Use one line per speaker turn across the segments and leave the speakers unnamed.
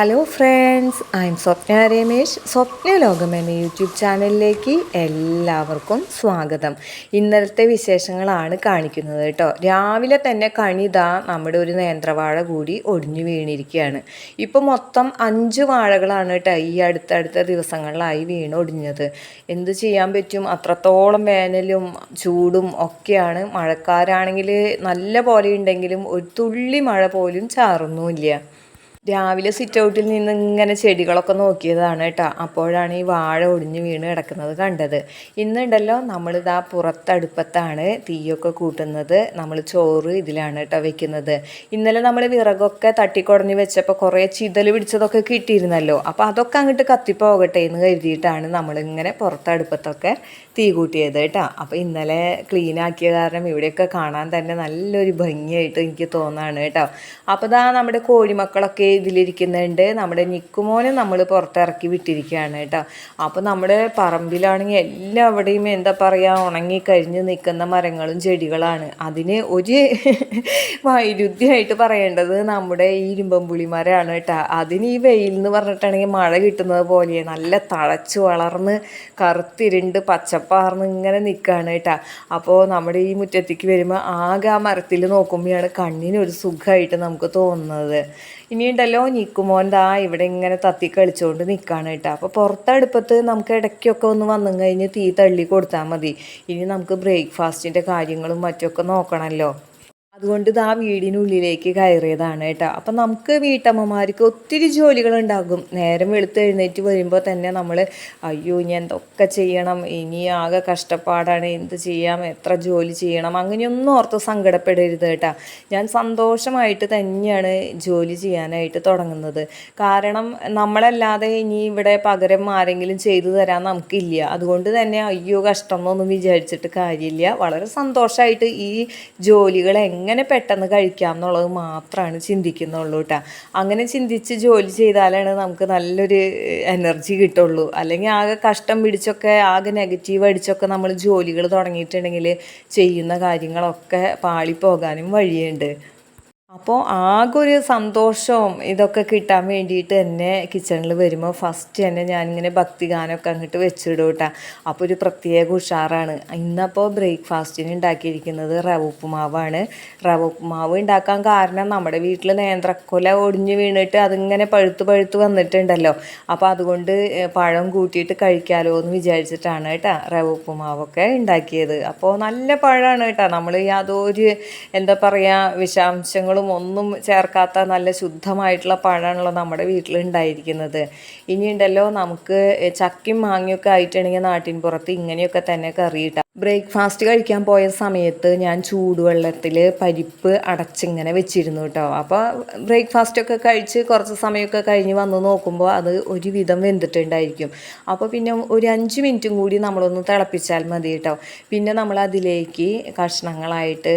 Hello friends I am Swapna Ramesh. Swapna Lokam എന്ന YouTube ചാനലിലേക്ക് എല്ലാവർക്കും സ്വാഗതം. ഇന്നലത്തെ വിശേഷങ്ങളാണ് കാണിക്കുന്നത് കേട്ടോ. രാവിലെ തന്നെ കണിതാ നമ്മുടെ ഒരു നേന്ത്രവാഴ കൂടി ഒടിഞ്ഞു വീണിരിക്കുകയാണ്. ഇപ്പോൾ മൊത്തം അഞ്ച് വാഴകളാണ് കേട്ടോ ഈ അടുത്തടുത്ത ദിവസങ്ങളിലായി വീണ് ഒടിഞ്ഞത്. എന്ത് ചെയ്യാൻ പറ്റും? അത്രത്തോളം വേനലും ചൂടും ഒക്കെയാണ്. മഴക്കാരാണെങ്കിൽ നല്ല പോലെ ഉണ്ടെങ്കിലും ഒരു തുള്ളി മഴ പോലും ചാറുന്നുമില്ല. രാവിലെ സിറ്റ് ഔട്ടിൽ നിന്ന് ഇങ്ങനെ ചെടികളൊക്കെ നോക്കിയതാണ് കേട്ടോ. അപ്പോഴാണ് ഈ വാഴ ഒടിഞ്ഞ് വീണ് കിടക്കുന്നത് കണ്ടത്. ഇന്നുണ്ടല്ലോ നമ്മളിതാ പുറത്തടുപ്പത്താണ് തീയൊക്കെ കൂട്ടുന്നത്. നമ്മൾ ചോറ് ഇതിലാണ് കേട്ടോ വെക്കുന്നത്. ഇന്നലെ നമ്മൾ വിറകൊക്കെ തട്ടിക്കുടഞ്ഞ് വെച്ചപ്പോൾ കുറേ ചിതൽ പിടിച്ചതൊക്കെ കിട്ടിയിരുന്നല്ലോ. അപ്പോൾ അതൊക്കെ അങ്ങോട്ട് കത്തിപ്പോകട്ടെ എന്ന് കരുതിയിട്ടാണ് നമ്മളിങ്ങനെ പുറത്തടുപ്പത്തൊക്കെ തീ കൂട്ടിയത് കേട്ടോ. അപ്പോൾ ഇന്നലെ ക്ലീൻ ആക്കിയ കാരണം ഇവിടെയൊക്കെ കാണാൻ തന്നെ നല്ലൊരു ഭംഗിയായിട്ട് എനിക്ക് തോന്നാണ് കേട്ടോ. അപ്പോൾ ഇതാ നമ്മുടെ കോഴിമക്കളൊക്കെ ഇതിലിരിക്കുന്നുണ്ട്. നമ്മുടെ നിക്കുമോനെ നമ്മൾ പുറത്തിറക്കി വിട്ടിരിക്കുകയാണ് കേട്ടോ. അപ്പോൾ നമ്മുടെ പറമ്പിലാണെങ്കിൽ എല്ലാവിടെയും എന്താ പറയുക ഉണങ്ങിക്കരിഞ്ഞ് നിൽക്കുന്ന മരങ്ങളും ചെടികളാണ്. അതിന് ഒരു വൈരുദ്ധ്യമായിട്ട് പറയേണ്ടത് നമ്മുടെ ഈ ഇരുമ്പമ്പുളി മരമാണ് കേട്ടോ. അതിന് ഈ വെയിൽ എന്ന് പറഞ്ഞിട്ടാണെങ്കിൽ മഴ കിട്ടുന്നത് പോലെ നല്ല തഴച്ച് വളർന്ന് കറുത്തിരുണ്ട് പച്ചപ്പാർന്ന് ഇങ്ങനെ നിൽക്കുകയാണ് കേട്ടോ. അപ്പോൾ നമ്മുടെ ഈ മുറ്റത്തേക്ക് വരുമ്പോൾ ആകെ ആ മരത്തിൽ നോക്കുമ്പോഴാണ് കണ്ണിനൊരു സുഖമായിട്ട് നമുക്ക് തോന്നുന്നത്. ഇനിയുണ്ടല്ലോ നിൽക്കുമോൻ ദാ ഇവിടെ ഇങ്ങനെ തത്തി കളിച്ചുകൊണ്ട് നിൽക്കുകയാണ് കേട്ടോ. അപ്പോൾ പുറത്തടുപ്പത്ത് നമുക്ക് ഇടയ്ക്കൊക്കെ ഒന്ന് വന്നു കഴിഞ്ഞ് തീ തള്ളി കൊടുത്താൽ മതി. ഇനി നമുക്ക് ബ്രേക്ക്ഫാസ്റ്റിന്റെ കാര്യങ്ങളും മറ്റൊക്കെ നോക്കണമല്ലോ അതുകൊണ്ട് ഇത് ആ വീടിനുള്ളിലേക്ക് കയറിയതാണ് കേട്ടോ. അപ്പം നമുക്ക് വീട്ടമ്മമാർക്ക് ഒത്തിരി ജോലികളുണ്ടാകും. നേരം വെളുത്ത് എഴുന്നേറ്റ് വരുമ്പോൾ തന്നെ നമ്മൾ അയ്യോ ഇനി എന്തൊക്കെ ചെയ്യണം? ഇനി ആകെ കഷ്ടപ്പാടാണ്. എന്ത് ചെയ്യാം? എത്ര ജോലി ചെയ്യണം? അങ്ങനെയൊന്നും ഓർത്ത് സങ്കടപ്പെടരുത് കേട്ടോ. ഞാൻ സന്തോഷമായിട്ട് തന്നെയാണ് ജോലി ചെയ്യാനായിട്ട് തുടങ്ങുന്നത്. കാരണം നമ്മളല്ലാതെ ഇനി ഇവിടെ പകരം ആരെങ്കിലും ചെയ്തു തരാൻ നമുക്കില്ല. അതുകൊണ്ട് തന്നെ അയ്യോ കഷ്ടം എന്നൊന്നും വിചാരിച്ചിട്ട് കാര്യമില്ല. വളരെ സന്തോഷമായിട്ട് ഈ ജോലികൾ എങ്ങനെ പെട്ടെന്ന് കഴിക്കാം എന്നുള്ളത് മാത്രമാണ് ചിന്തിക്കുന്നുള്ളൂ കേട്ടോ അങ്ങനെ ചിന്തിച്ച് ജോലി ചെയ്താലാണ് നമുക്ക് നല്ലൊരു എനർജി കിട്ടുള്ളൂ. അല്ലെങ്കിൽ ആകെ കഷ്ടം പിടിച്ചൊക്കെ ആകെ നെഗറ്റീവ് അടിച്ചൊക്കെ നമ്മൾ ജോലികൾ തുടങ്ങിയിട്ടുണ്ടെങ്കിൽ ചെയ്യുന്ന കാര്യങ്ങളൊക്കെ പാളിപ്പോകാനും വഴിയുണ്ട്. അപ്പോൾ ആകെ ഒരു സന്തോഷവും ഇതൊക്കെ കിട്ടാൻ വേണ്ടിയിട്ട് തന്നെ കിച്ചണിൽ വരുമ്പോൾ ഫസ്റ്റ് തന്നെ ഞാനിങ്ങനെ ഭക്തിഗാനമൊക്കെ അങ്ങോട്ട് വെച്ചിടും കേട്ടോ അപ്പോൾ ഒരു പ്രത്യേക ഉഷാറാണ്. ഇന്നപ്പോൾ ബ്രേക്ക്ഫാസ്റ്റിന് ഉണ്ടാക്കിയിരിക്കുന്നത് റവ ഉപ്പുമാവാണ്. റവ ഉപ്പുമാവ് ഉണ്ടാക്കാൻ കാരണം നമ്മുടെ വീട്ടിൽ നേന്ത്രക്കൊല ഒടിഞ്ഞ് വീണിട്ട് അതിങ്ങനെ പഴുത്ത് പഴുത്ത് വന്നിട്ടുണ്ടല്ലോ. അപ്പോൾ അതുകൊണ്ട് പഴം കൂട്ടിയിട്ട് കഴിക്കാലോ എന്ന് വിചാരിച്ചിട്ടാണ് കേട്ടോ റവ ഉപ്പുമാവൊക്കെ ഉണ്ടാക്കിയത്. അപ്പോൾ നല്ല പഴമാണ് കേട്ടോ നമ്മൾ യാതൊരു എന്താ പറയുക വിഷാംശങ്ങളും ഒന്നും ചേർക്കാത്ത നല്ല ശുദ്ധമായിട്ടുള്ള പഴമാണല്ലോ നമ്മുടെ വീട്ടിൽ ഉണ്ടായിരിക്കുന്നത് ഇനിയുണ്ടല്ലോ നമുക്ക് ചക്കയും മാങ്ങയൊക്കെ ആയിട്ടുണ്ടെങ്കിൽ നാട്ടിൻ പുറത്ത് ഇങ്ങനെയൊക്കെ തന്നെ കറിയിട്ട ബ്രേക്ക്ഫാസ്റ്റ് കഴിക്കാൻ പോയ സമയത്ത് ഞാൻ ചൂടുവെള്ളത്തിൽ പരിപ്പ് അടച്ചിങ്ങനെ വെച്ചിരുന്നു കേട്ടോ. അപ്പോൾ ബ്രേക്ക്ഫാസ്റ്റൊക്കെ കഴിച്ച് കുറച്ച് സമയമൊക്കെ കഴിഞ്ഞ് വന്ന് നോക്കുമ്പോൾ അത് ഒരുവിധം വെന്തിട്ടുണ്ടായിരിക്കും. അപ്പോൾ പിന്നെ ഒരു അഞ്ച് മിനിറ്റും കൂടി നമ്മളൊന്ന് തിളപ്പിച്ചാൽ മതി കേട്ടോ. പിന്നെ നമ്മൾ അതിലേക്ക് കഷ്ണങ്ങളായിട്ട്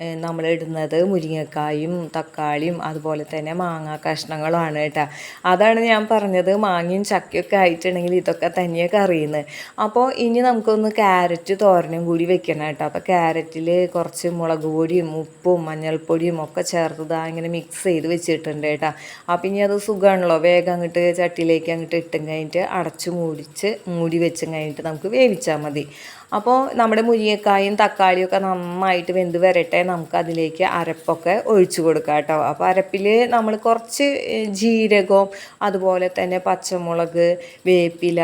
നമ്മൾ ഇടുന്നത് മുരിങ്ങക്കായും തക്കാളിയും അതുപോലെ തന്നെ മാങ്ങ കഷ്ണങ്ങളുമാണ് കേട്ടോ. അതാണ് ഞാൻ പറഞ്ഞത് മാങ്ങയും ചക്കയൊക്കെ ആയിട്ടുണ്ടെങ്കിൽ ഇതൊക്കെ തന്നെയാണ് കറിയുന്നത് അപ്പോൾ ഇനി നമുക്കൊന്ന് ക്യാരറ്റ് തോരനും കൂടി വെക്കണം കേട്ടോ. അപ്പോൾ ക്യാരറ്റിൽ കുറച്ച് മുളക് പൊടിയും ഉപ്പും മഞ്ഞൾപ്പൊടിയും ഒക്കെ ചേർത്തതാ ഇങ്ങനെ മിക്സ് ചെയ്ത് വെച്ചിട്ടുണ്ട് കേട്ടോ. അപ്പം ഇനി അത് സുഖമാണല്ലോ? വേഗം അങ്ങോട്ട് ചട്ടിയിലേക്ക് അങ്ങോട്ട് ഇട്ടും കഴിഞ്ഞിട്ട് അടച്ച് മൂടിച്ച് മൂടി വെച്ചും കഴിഞ്ഞിട്ട് നമുക്ക് വേവിച്ചാൽ മതി. അപ്പോൾ നമ്മുടെ മുരിങ്ങക്കായും തക്കാളിയും ഒക്കെ നന്നായിട്ട് വെന്ത് വരട്ടെ. നമുക്ക് അതിലേക്ക് അരപ്പൊക്കെ ഒഴിച്ചു കൊടുക്കാം കേട്ടോ. അപ്പോൾ അരപ്പിൽ നമ്മൾ കുറച്ച് ജീരകവും അതുപോലെ തന്നെ പച്ചമുളക് വേപ്പില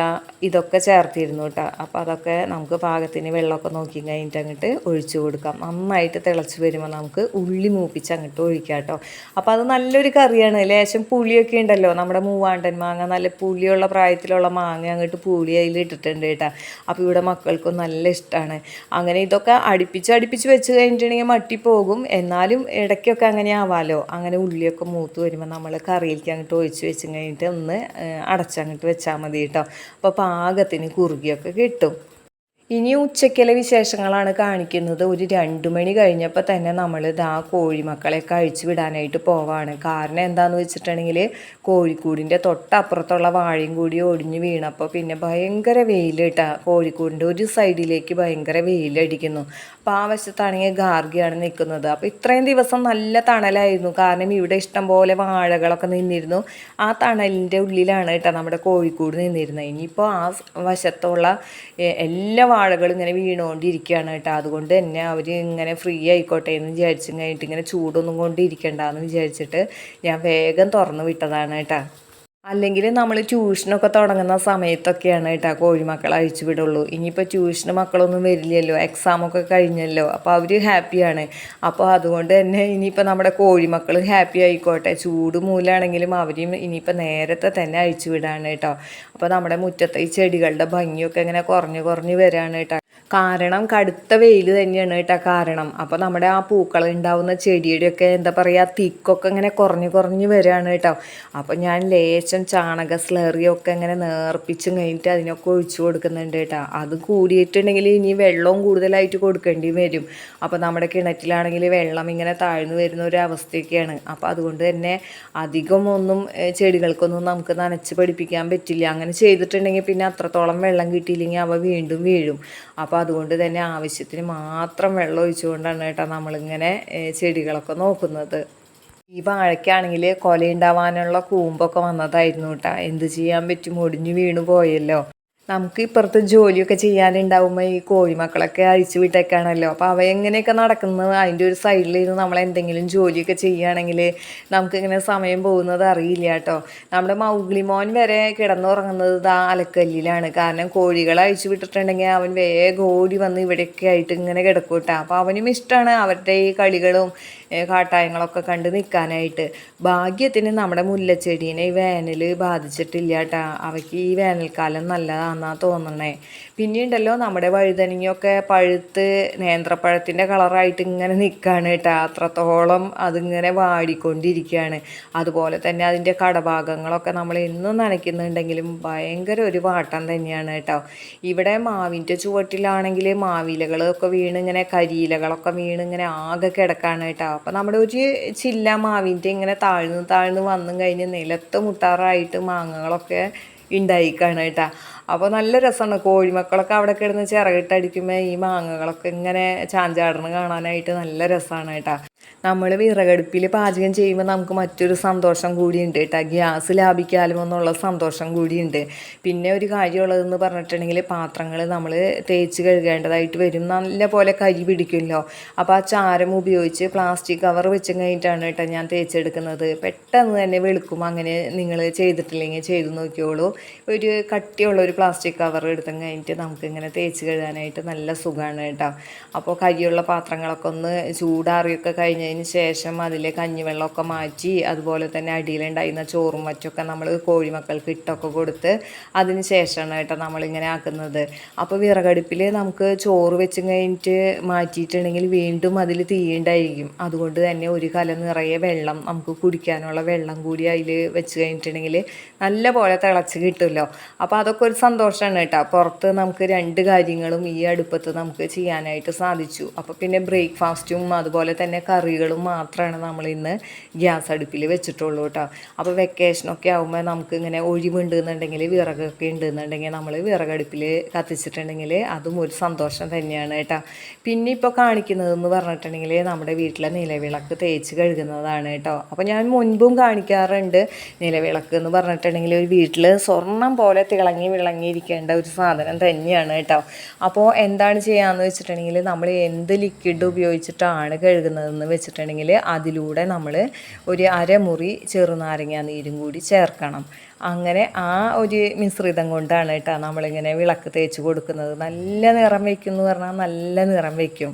ഇതൊക്കെ ചേർത്തിരുന്നു കേട്ടോ. അപ്പോൾ അതൊക്കെ നമുക്ക് പാകത്തിന് വെള്ളമൊക്കെ നോക്കി കഴിഞ്ഞിട്ട് അങ്ങോട്ട് ഒഴിച്ചു കൊടുക്കാം. നന്നായിട്ട് തിളച്ച് വരുമ്പോൾ നമുക്ക് ഉള്ളി മൂപ്പിച്ച് അങ്ങോട്ട് ഒഴിക്കാം കേട്ടോ. അപ്പോൾ അത് നല്ലൊരു കറിയാണ്. ലേശം പുളിയൊക്കെ ഉണ്ടല്ലോ. നമ്മുടെ മൂവാണ്ടൻ മാങ്ങ നല്ല പുളിയുള്ള പ്രായത്തിലുള്ള മാങ്ങ അങ്ങോട്ട് പുളി അതിൽ ഇട്ടിട്ടുണ്ട് കേട്ടോ. അപ്പോൾ ഇവിടെ മക്കൾക്കും നല്ല നല്ല ഇഷ്ടമാണ് അങ്ങനെ ഇതൊക്കെ അടുപ്പിച്ച് അടുപ്പിച്ച് വെച്ച് കഴിഞ്ഞിട്ടുണ്ടെങ്കിൽ മട്ടിപ്പോകും എന്നാലും ഇടയ്ക്കൊക്കെ അങ്ങനെ ആവാലോ. അങ്ങനെ ഉള്ളിയൊക്കെ മൂത്ത് വരുമ്പോൾ നമ്മൾ കറിയിലേക്ക് അങ്ങോട്ട് ഒഴിച്ച് വെച്ച് കഴിഞ്ഞിട്ട് ഒന്ന് അടച്ചങ്ങോട്ട് വെച്ചാൽ മതി കേട്ടോ. അപ്പോൾ പാകത്തിന് കുറുകിയൊക്കെ കിട്ടും. ഇനി ഉച്ചയ്ക്കലെ വിശേഷങ്ങളാണ് കാണിക്കുന്നത്. ഒരു രണ്ടു മണി കഴിഞ്ഞപ്പോൾ തന്നെ നമ്മൾ ഇതാ കോഴിമക്കളെ കഴിച്ചു വിടാനായിട്ട് പോവാണ്. കാരണം എന്താണെന്ന് വെച്ചിട്ടുണ്ടെങ്കിൽ കോഴിക്കൂടിന്റെ തൊട്ടപ്പുറത്തുള്ള വാഴയും കൂടി ഒടിഞ്ഞു വീണപ്പോൾ പിന്നെ ഭയങ്കര വെയിൽ കോഴിക്കൂടിന്റെ ഒരു സൈഡിലേക്ക് ഭയങ്കര വെയിലടിക്കുന്നു അപ്പോൾ ആ വശത്താണെങ്കിൽ ഗാർഗിയാണ് നിൽക്കുന്നത്. അപ്പോൾ ഇത്രയും ദിവസം നല്ല തണലായിരുന്നു. കാരണം ഇവിടെ ഇഷ്ടംപോലെ വാഴകളൊക്കെ നിന്നിരുന്നു. ആ തണലിന്റെ ഉള്ളിലാണ് കേട്ടോ നമ്മുടെ കോഴിക്കൂട് നിന്നിരുന്നത്. ഇനിയിപ്പോൾ ആ വശത്തുള്ള എല്ലാ വാഴകളും ഇങ്ങനെ വീണുകൊണ്ടിരിക്കുകയാണ് കേട്ടോ. അതുകൊണ്ട് തന്നെ അവർ ഇങ്ങനെ ഫ്രീ ആയിക്കോട്ടെ എന്ന് വിചാരിച്ചും കഴിഞ്ഞിട്ട് ഇങ്ങനെ ചൂടൊന്നും കൊണ്ടിരിക്കണ്ടെന്ന് വിചാരിച്ചിട്ട് ഞാൻ വേഗം തുറന്നു വിട്ടതാണ് കേട്ടോ. അല്ലെങ്കിൽ നമ്മൾ ട്യൂഷനൊക്കെ തുടങ്ങുന്ന സമയത്തൊക്കെയാണ് കേട്ടോ കോഴിമക്കളെ അഴിച്ചു വിടുള്ളൂ. ഇനിയിപ്പോൾ ട്യൂഷന് മക്കളൊന്നും വരില്ലല്ലോ എക്സാമൊക്കെ കഴിഞ്ഞല്ലോ അപ്പോൾ അവർ ഹാപ്പിയാണ് അപ്പോൾ അതുകൊണ്ട് തന്നെ ഇനിയിപ്പോൾ നമ്മുടെ കോഴിമക്കൾ ഹാപ്പി ആയിക്കോട്ടെ. ചൂട് മൂലാണെങ്കിലും അവരെയും ഇനിയിപ്പോൾ നേരത്തെ തന്നെ അഴിച്ചു വിടാണ് കേട്ടോ. അപ്പോൾ നമ്മുടെ മുറ്റത്തെ ഈ ചെടികളുടെ ഭംഗിയൊക്കെ ഇങ്ങനെ കുറഞ്ഞു കുറഞ്ഞു വരാണ് കേട്ടോ. കാരണം കടുത്ത വെയിൽ തന്നെയാണ് കേട്ടോ കാരണം. അപ്പോൾ നമ്മുടെ ആ പൂക്കൾ ഉണ്ടാവുന്ന ചെടിയുടെയൊക്കെ എന്താ പറയുക തിക്കൊക്കെ ഇങ്ങനെ കുറഞ്ഞു കുറഞ്ഞു വരികയാണ് കേട്ടോ. അപ്പോൾ ഞാൻ ലേശം ചാണക സ്ലറിയൊക്കെ ഇങ്ങനെ നേർപ്പിച്ചും കഴിഞ്ഞിട്ട് അതിനൊക്കെ ഒഴിച്ചു കൊടുക്കുന്നുണ്ട് കേട്ടോ. അത് കൂടിയിട്ടുണ്ടെങ്കിൽ ഇനി വെള്ളവും കൂടുതലായിട്ട് കൊടുക്കേണ്ടി വരും. അപ്പോൾ നമ്മുടെ കിണറ്റിലാണെങ്കിൽ വെള്ളം ഇങ്ങനെ താഴ്ന്നു വരുന്ന ഒരു അവസ്ഥയൊക്കെയാണ്. അപ്പോൾ അതുകൊണ്ട് തന്നെ അധികം ഒന്നും ചെടികൾക്കൊന്നും നമുക്ക് നനച്ച് പഠിപ്പിക്കാൻ പറ്റില്ല. അങ്ങനെ ചെയ്തിട്ടുണ്ടെങ്കിൽ പിന്നെ അത്രത്തോളം വെള്ളം കിട്ടിയില്ലെങ്കിൽ അവ വീണ്ടും വീഴും. അപ്പോൾ അതുകൊണ്ട് തന്നെ ആവശ്യത്തിന് മാത്രം വെള്ളം ഒഴിച്ചുകൊണ്ടാണ് കേട്ടോ നമ്മളിങ്ങനെ ചെടികളൊക്കെ നോക്കുന്നത്. ഈ വാഴയ്ക്കാണെങ്കിൽ കൊലയുണ്ടാവാനുള്ള കൂമ്പൊക്കെ വന്നതായിരുന്നു കേട്ടോ. എന്ത് ചെയ്യാൻ പറ്റും? ഒടിഞ്ഞു വീണു പോയല്ലോ. നമുക്ക് ഇപ്പുറത്ത് ജോലിയൊക്കെ ചെയ്യാനുണ്ടാവുമ്പോൾ ഈ കോഴിമക്കളൊക്കെ അഴിച്ചു വിട്ടേക്കാണല്ലോ. അപ്പോൾ അവ എങ്ങനെയൊക്കെ നടക്കുന്നത്? അതിന്റെ ഒരു സൈഡിൽ ഇരുന്ന് നമ്മൾ എന്തെങ്കിലും ജോലിയൊക്കെ ചെയ്യുകയാണെങ്കിൽ നമുക്കിങ്ങനെ സമയം പോകുന്നത് അറിയില്ല കേട്ടോ. നമ്മുടെ മൗഗ്ലി മോൻ വരെ കിടന്നുറങ്ങുന്നത് ഇതാ അലക്കല്ലിലാണ്. കാരണം കോഴികളെ അഴിച്ചു വിട്ടിട്ടുണ്ടെങ്കിൽ അവൻ വേഗം ഓടി വന്ന് ഇവിടെയൊക്കെ ആയിട്ട് ഇങ്ങനെ കിടക്കൂട്ടാ അപ്പോൾ അവനും ഇഷ്ടമാണ് അവരുടെ ഈ കളികളും കാട്ടായങ്ങളൊക്കെ കണ്ട് നിൽക്കാനായിട്ട് ഭാഗ്യത്തിന് നമ്മുടെ മുല്ലച്ചെടീനെ ഈ വേനൽ ബാധിച്ചിട്ടില്ല കേട്ടോ അവയ്ക്ക് ഈ വേനൽക്കാലം നല്ലതാണെന്നാണ് തോന്നണേ. പിന്നെയുണ്ടല്ലോ നമ്മുടെ വഴുതനങ്ങയൊക്കെ പഴുത്ത് നേന്ത്രപ്പഴത്തിന്റെ കളറായിട്ട് ഇങ്ങനെ നിൽക്കുകയാണ് കേട്ടോ. അത്രത്തോളം അതിങ്ങനെ വാടിക്കൊണ്ടിരിക്കുകയാണ്. അതുപോലെ തന്നെ അതിന്റെ കടഭാഗങ്ങളൊക്കെ നമ്മൾ എന്നും നനയ്ക്കുന്നുണ്ടെങ്കിലും ഭയങ്കര ഒരു വാട്ടം തന്നെയാണ് കേട്ടോ. ഇവിടെ മാവിന്റെ ചുവട്ടിലാണെങ്കിൽ മാവിലകളൊക്കെ വീണ് ഇങ്ങനെ കരിയിലകളൊക്കെ വീണ് ഇങ്ങനെ ആകെ കിടക്കാണ് കേട്ടോ. അപ്പോൾ നമ്മുടെ ഒരു ചില്ല മാവിന്റെ ഇങ്ങനെ താഴ്ന്നു താഴ്ന്നു വന്നും കഴിഞ്ഞ് നിലത്ത് മുട്ടാറായിട്ട് മാങ്ങകളൊക്കെ ഉണ്ടായിക്കാണ് കേട്ടോ. അപ്പോൾ നല്ല രസമാണ് കോഴിമക്കളൊക്കെ അവിടെ കിടന്ന് ചിറകിട്ടടിക്കുമ്പോൾ ഈ മാങ്ങകളൊക്കെ ഇങ്ങനെ ചാഞ്ചാടണം കാണാനായിട്ട് നല്ല രസമാണ് കേട്ടോ. നമ്മൾ വിറകടുപ്പിൽ പാചകം ചെയ്യുമ്പോൾ നമുക്ക് മറ്റൊരു സന്തോഷം കൂടിയുണ്ട് കേട്ടോ. ഗ്യാസ് ലാഭിക്കാലും എന്നുള്ള സന്തോഷം കൂടിയുണ്ട്. പിന്നെ ഒരു കാര്യമുള്ളതെന്ന് പറഞ്ഞിട്ടുണ്ടെങ്കിൽ പാത്രങ്ങൾ നമ്മൾ തേച്ച് കഴുകേണ്ടതായിട്ട് വരും. നല്ല പോലെ കരി പിടിക്കുമല്ലോ. അപ്പോൾ ആ ചാരം ഉപയോഗിച്ച് പ്ലാസ്റ്റിക് കവർ വെച്ച് കഴിഞ്ഞിട്ടാണ് കേട്ടോ ഞാൻ തേച്ചെടുക്കുന്നത്. പെട്ടെന്ന് തന്നെ വെളുക്കും അങ്ങനെ നിങ്ങൾ ചെയ്തിട്ടില്ലെങ്കിൽ ചെയ്ത് നോക്കിയോളൂ. ഒരു കട്ടിയുള്ള ഒരു പ്ലാസ്റ്റിക് കവർ എടുത്തും കഴിഞ്ഞിട്ട് നമുക്കിങ്ങനെ തേച്ച് കഴുകാനായിട്ട് നല്ല സുഖമാണ് കേട്ടോ. അപ്പോൾ കരിയുള്ള പാത്രങ്ങളൊക്കെ ഒന്ന് ചൂടാറിയൊക്കെ കഴിഞ്ഞതിന് ശേഷം അതിൽ കഞ്ഞിവെള്ളമൊക്കെ മാറ്റി അതുപോലെ തന്നെ അടിയിലുണ്ടായിരുന്ന ചോറും മറ്റൊക്കെ നമ്മൾ കോഴിമക്കൾക്ക് ഇട്ടൊക്കെ കൊടുത്ത് അതിന് ശേഷമാണ് കേട്ടോ നമ്മളിങ്ങനെ ആക്കുന്നത്. അപ്പോൾ വിറകടുപ്പിൽ നമുക്ക് ചോറ് വെച്ച് കഴിഞ്ഞിട്ട് മാറ്റിയിട്ടുണ്ടെങ്കിൽ വീണ്ടും അതിൽ തീയുണ്ടായിരിക്കും അതുകൊണ്ട് തന്നെ ഒരു കല നിറയെ വെള്ളം നമുക്ക് കുടിക്കാനുള്ള വെള്ളം കൂടി അതിൽ വെച്ച് കഴിഞ്ഞിട്ടുണ്ടെങ്കിൽ നല്ല പോലെ തിളച്ച് കിട്ടുമല്ലോ. അപ്പോൾ അതൊക്കെ ഒരു സന്തോഷമാണ് കേട്ടോ. പുറത്ത് നമുക്ക് രണ്ട് കാര്യങ്ങളും ഈ അടുപ്പത്ത് നമുക്ക് ചെയ്യാനായിട്ട് സാധിച്ചു. അപ്പോൾ പിന്നെ ബ്രേക്ക്ഫാസ്റ്റും അതുപോലെ തന്നെ കറികളും മാത്രമാണ് നമ്മൾ ഇന്ന് ഗ്യാസ് അടുപ്പിൽ വെച്ചിട്ടുള്ളൂ കേട്ടോ. അപ്പോൾ വെക്കേഷനൊക്കെ ആകുമ്പോൾ നമുക്ക് ഇങ്ങനെ ഒഴിവുണ്ടെന്നുണ്ടെങ്കിൽ വിറകൊക്കെ ഉണ്ടെന്നുണ്ടെങ്കിൽ നമ്മൾ വിറകടുപ്പിൽ കത്തിച്ചിട്ടുണ്ടെങ്കിൽ അതും ഒരു സന്തോഷം തന്നെയാണ് കേട്ടോ. പിന്നെ ഇപ്പോൾ കാണിക്കുന്നതെന്ന് പറഞ്ഞിട്ടുണ്ടെങ്കിൽ നമ്മുടെ വീട്ടിലെ നിലവിളക്ക് തേച്ച് കഴുകുന്നതാണ് കേട്ടോ. അപ്പോൾ ഞാൻ മുൻപും കാണിക്കാറുണ്ട് നിലവിളക്ക് എന്ന് പറഞ്ഞിട്ടുണ്ടെങ്കിൽ ഒരു വീട്ടിൽ സ്വർണം പോലെ തിളങ്ങി വിളങ്ങിയിരിക്കേണ്ട ഒരു സാധനം തന്നെയാണ് കേട്ടോ. അപ്പോൾ എന്താണ് ചെയ്യാന്ന് വെച്ചിട്ടുണ്ടെങ്കിൽ നമ്മൾ എന്ത് ലിക്വിഡ് ഉപയോഗിച്ചിട്ടാണ് കഴുകുന്നതെന്ന് വെച്ചിട്ടുണ്ടെങ്കിൽ അതിലൂടെ നമ്മൾ ഒരു അരമുറി ചെറുനാരങ്ങ നീരും കൂടി ചേർക്കണം. അങ്ങനെ ആ ഒരു മിശ്രിതം കൊണ്ടാണ് കേട്ടോ നമ്മളിങ്ങനെ വിളക്ക് തേച്ച് കൊടുക്കുന്നത്. നല്ല നിറം വയ്ക്കും എന്ന് പറഞ്ഞാൽ നല്ല നിറം വയ്ക്കും.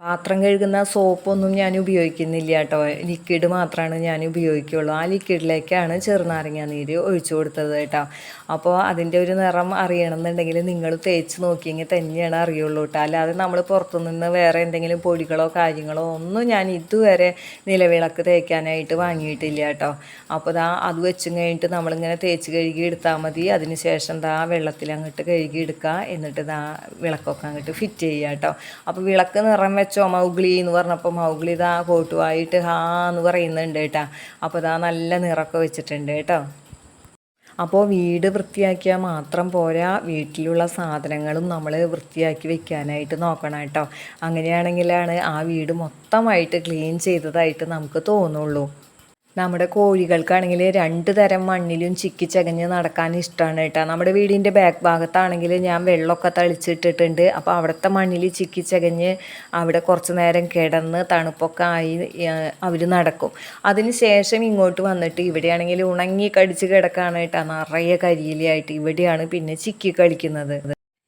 പാത്രം കഴുകുന്ന സോപ്പൊന്നും ഞാൻ ഉപയോഗിക്കുന്നില്ല കേട്ടോ. ലിക്വിഡ് മാത്രമാണ് ഞാൻ ഉപയോഗിക്കുള്ളൂ. ആ ലിക്വിഡിലേക്കാണ് ചെറുനാരങ്ങ നീര് ഒഴിച്ചു കൊടുത്തത് കേട്ടോ. അപ്പോൾ അതിന്റെ ഒരു നിറം അറിയണമെന്നുണ്ടെങ്കിൽ നിങ്ങൾ തേച്ച് നോക്കിയെങ്കിൽ തന്നെയാണ് അറിയുള്ളൂ കേട്ടോ. അല്ലാതെ നമ്മൾ പുറത്തുനിന്ന് വേറെ എന്തെങ്കിലും പൊടികളോ കാര്യങ്ങളോ ഒന്നും ഞാൻ ഇതുവരെ നിലവിളക്ക് തേക്കാനായിട്ട് വാങ്ങിയിട്ടില്ല കേട്ടോ. അപ്പോൾ ദാ അത് വെച്ചും കഴിഞ്ഞിട്ട് നമ്മളിങ്ങനെ തേച്ച് കഴുകി എടുത്താൽ മതി. അതിന് ശേഷം ദാ വെള്ളത്തിൽ അങ്ങോട്ട് കഴുകി എടുക്കുക. എന്നിട്ട് ദാ വിളക്കൊക്കെ അങ്ങോട്ട് ഫിറ്റ് ചെയ്യുക കേട്ടോ. അപ്പോൾ വിളക്ക് നിറം വെച്ചോ മൗഗ്ലി എന്ന് പറഞ്ഞപ്പോൾ മൗഗ്ലി ഇതാ കോട്ടുമായിട്ട് ഹാ എന്ന് പറയുന്നുണ്ട് കേട്ടോ. അപ്പോൾ ഇതാ നല്ല നിറമൊക്കെ വെച്ചിട്ടുണ്ട് കേട്ടോ. അപ്പോൾ വീട് വൃത്തിയാക്കിയാൽ മാത്രം പോരാ. വീട്ടിലുള്ള സാധനങ്ങളും നമ്മൾ വൃത്തിയാക്കി വെക്കാനായിട്ട് നോക്കണം കേട്ടോ. അങ്ങനെയാണെങ്കിലാണ് ആ വീട് മൊത്തമായിട്ട് ക്ലീൻ ചെയ്തതായിട്ട് നമുക്ക് തോന്നുള്ളൂ. നമ്മുടെ കോഴികൾക്കാണെങ്കിൽ രണ്ട് തരം മണ്ണിലും ചിക്കി ചകഞ്ഞ് നടക്കാൻ ഇഷ്ടമാണ് കേട്ടോ. നമ്മുടെ വീടിന്റെ ബാക്ക് ഭാഗത്താണെങ്കിൽ ഞാൻ വെള്ളമൊക്കെ തളിച്ചിട്ടിട്ടുണ്ട്. അപ്പോൾ അവിടുത്തെ മണ്ണിൽ ചിക്കി ചകഞ്ഞ് അവിടെ കുറച്ച് നേരം കിടന്ന് തണുപ്പൊക്കെ ആയി അവർ നടക്കും. അതിന് ശേഷം ഇങ്ങോട്ട് വന്നിട്ട് ഇവിടെയാണെങ്കിൽ ഉണങ്ങി കടിച്ച് കിടക്കാണ് കേട്ടോ. നിറയെ കരിയിലായിട്ട് ഇവിടെയാണ് പിന്നെ ചിക്കി കളിക്കുന്നത്.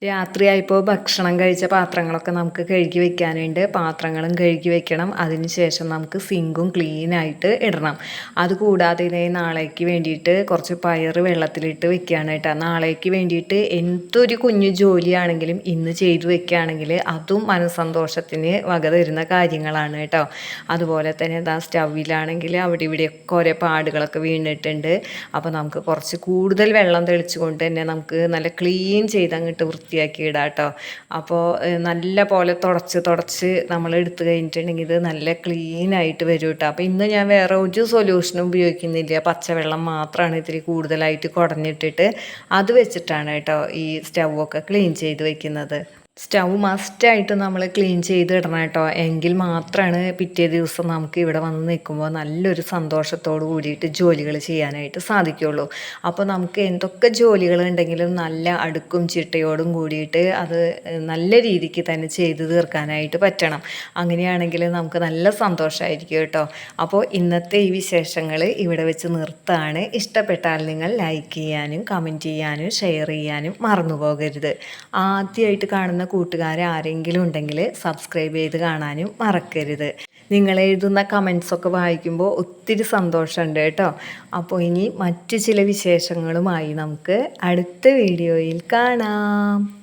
രാത്രിയായപ്പോൾ ഭക്ഷണം കഴിച്ച പാത്രങ്ങളൊക്കെ നമുക്ക് കഴുകി വെക്കാനുണ്ട്. പാത്രങ്ങളും കഴുകി വെക്കണം. അതിനുശേഷം നമുക്ക് സിങ്കും ക്ലീനായിട്ട് ഇടണം. അതുകൂടാതെ ഇതേ നാളേക്ക് വേണ്ടിയിട്ട് കുറച്ച് പയർ വെള്ളത്തിലിട്ട് വെക്കുകയാണ് കേട്ടോ നാളേക്ക് വേണ്ടിയിട്ട് എന്തൊരു കുഞ്ഞു ജോലിയാണെങ്കിലും ഇന്ന് ചെയ്തു വെക്കുകയാണെങ്കിൽ അതും മനസ്സന്തോഷത്തിന് വക തരുന്ന കാര്യങ്ങളാണ് കേട്ടോ. അതുപോലെ തന്നെ ഇതാ സ്റ്റൗവിലാണെങ്കിൽ അവിടെ ഇവിടെയൊക്കെ ഓരോ പാടുകളൊക്കെ വീണിട്ടുണ്ട്. അപ്പോൾ നമുക്ക് കുറച്ച് കൂടുതൽ വെള്ളം തെളിച്ചുകൊണ്ട് തന്നെ നമുക്ക് നല്ല ക്ലീൻ ചെയ്ത് അങ്ങോട്ട് വൃത്തി വൃത്തിയാക്കി ഇടാം കേട്ടോ അപ്പോൾ നല്ല പോലെ തുടച്ച് തുടച്ച് നമ്മൾ എടുത്തു കഴിഞ്ഞിട്ടുണ്ടെങ്കിൽ ഇത് നല്ല ക്ലീൻ ആയിട്ട് വരും കേട്ടോ അപ്പോൾ ഇന്ന് ഞാൻ വേറെ ഒരു സൊല്യൂഷനും ഉപയോഗിക്കുന്നില്ല. പച്ചവെള്ളം മാത്രമാണ് ഇത്തിരി കൂടുതലായിട്ട് കുടഞ്ഞിട്ടിട്ട് അത് വെച്ചിട്ടാണ് കേട്ടോ ഈ സ്റ്റൗ ഒക്കെ ക്ലീൻ ചെയ്ത് വെക്കുന്നത്. സ്റ്റൗ മസ്റ്റായിട്ട് നമ്മൾ ക്ലീൻ ചെയ്ത് ഇടണം കേട്ടോ. എങ്കിൽ മാത്രമാണ് പിറ്റേ ദിവസം നമുക്ക് ഇവിടെ വന്ന് നിൽക്കുമ്പോൾ നല്ലൊരു സന്തോഷത്തോട് കൂടിയിട്ട് ജോലികൾ ചെയ്യാനായിട്ട് സാധിക്കുള്ളൂ. അപ്പോൾ നമുക്ക് എന്തൊക്കെ ജോലികൾ ഉണ്ടെങ്കിലും നല്ല അടുക്കും ചിട്ടയോടും കൂടിയിട്ട് അത് നല്ല രീതിക്ക് തന്നെ ചെയ്ത് തീർക്കാനായിട്ട് പറ്റണം. അങ്ങനെയാണെങ്കിൽ നമുക്ക് നല്ല സന്തോഷമായിരിക്കും കേട്ടോ. അപ്പോൾ ഇന്നത്തെ ഈ വിശേഷങ്ങൾ ഇവിടെ വെച്ച് നിർത്താണ്. ഇഷ്ടപ്പെട്ടാൽ നിങ്ങൾ ലൈക്ക് ചെയ്യാനും കമന്റ് ചെയ്യാനും ഷെയർ ചെയ്യാനും മറന്നു പോകരുത്. ആദ്യമായിട്ട് കാണുന്ന കൂട്ടുകാരെ ആരെങ്കിലും ഉണ്ടെങ്കിൽ സബ്സ്ക്രൈബ് ചെയ്ത് കാണാനും മറക്കരുത്. നിങ്ങൾ എഴുതുന്ന കമൻസൊക്കെ വായിക്കുമ്പോൾ ഒത്തിരി സന്തോഷമുണ്ട് കേട്ടോ. അപ്പോൾ ഇനി മറ്റു ചില വിശേഷങ്ങളുമായി നമുക്ക് അടുത്ത വീഡിയോയിൽ കാണാം.